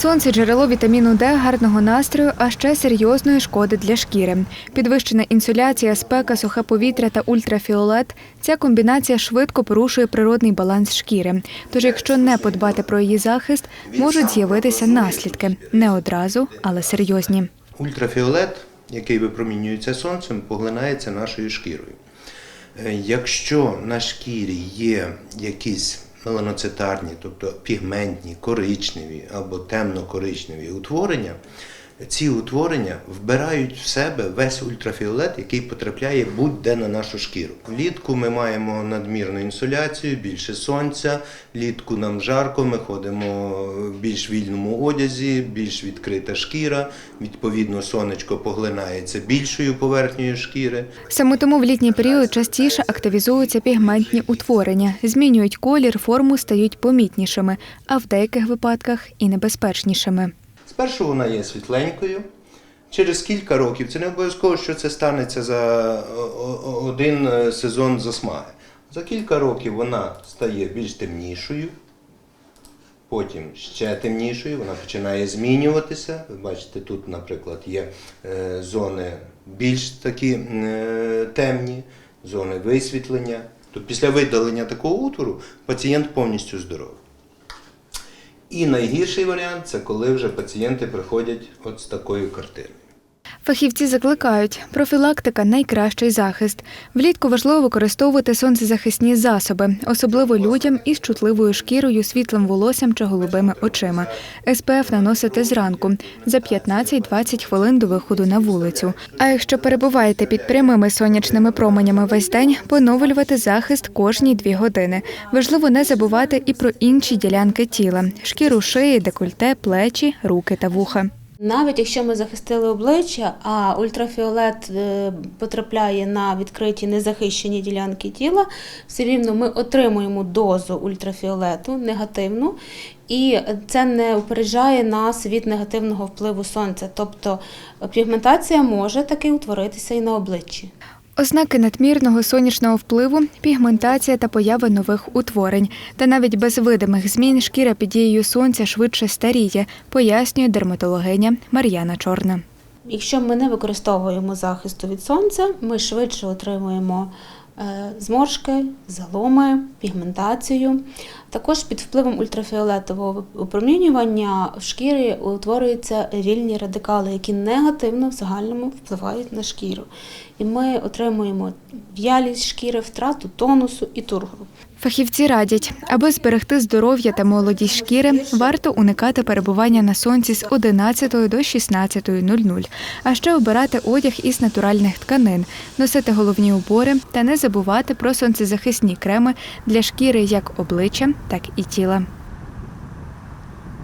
Сонце джерело вітаміну Д, гарного настрою, а ще серйозної шкоди для шкіри. Підвищена інсуляція, спека, сухе повітря та ультрафіолет. Ця комбінація швидко порушує природний баланс шкіри. Тож, якщо не подбати про її захист, можуть з'явитися наслідки не одразу, але серйозні. Ультрафіолет, який випромінюється сонцем, поглинається нашою шкірою. Е, Якщо на шкірі є якісь меланоцитарні, тобто пігментні, коричневі або темно-коричневі утворення, ці утворення вбирають в себе весь ультрафіолет, який потрапляє будь-де на нашу шкіру. Влітку ми маємо надмірну інсоляцію, більше сонця, влітку нам жарко, ми ходимо в більш вільному одязі, більш відкрита шкіра, відповідно, сонечко поглинається більшою поверхнею шкіри. Саме тому в літній період частіше активізуються пігментні утворення, змінюють колір, форму, стають помітнішими, а в деяких випадках і небезпечнішими. Спершу вона є світленькою. Через кілька років це не обов'язково, що це станеться за один е, сезон засмаги. За кілька років вона стає більш темнішою, потім ще темнішою, вона починає змінюватися. Ви бачите, тут, наприклад, є е, зони більш такі е, темні, зони висвітлення. Тобто після видалення такого утвору пацієнт повністю здоровий. І найгірший варіант це коли вже пацієнти приходять от з такою картиною. Фахівці закликають, профілактика найкращий захист. Влітку важливо використовувати сонцезахисні засоби, особливо людям із чутливою шкірою, світлим волоссям чи голубими очима. СПФ наносити зранку за 15-20 хвилин до виходу на вулицю. А якщо перебуваєте під прямими сонячними променями весь день, поновлювати захист кожні дві години. Важливо не забувати і про інші ділянки тіла: шкіру шиї, декольте, плечі, руки та вуха. Навіть якщо ми захистили обличчя, а ультрафіолет е, потрапляє на відкриті незахищені ділянки тіла, все рівно ми отримуємо дозу ультрафіолету негативну, і це не упереджає нас від негативного впливу сонця. Тобто пігментація може таки утворитися і на обличчі. Ознаки надмірного сонячного впливу, пігментація та поява нових утворень. Та навіть без видимих змін шкіра під дією сонця швидше старіє, пояснює дерматологиня Мар'яна Чорна. Якщо ми не використовуємо захисту від сонця, ми швидше отримуємо е, зморшки, заломи, пігментацію. Також під впливом ультрафіолетового опромінювання в шкірі утворюються вільні радикали, які негативно в загальному впливають на шкіру. І ми отримуємо в'ялість шкіри, втрату тонусу і тургору. Фахівці радять, аби зберегти здоров'я та молодість шкіри, варто уникати перебування на сонці з 11 до 16.00, а ще обирати одяг із натуральних тканин, носити головні убори та не забувати про сонцезахисні креми для шкіри як обличчя, так і тіла.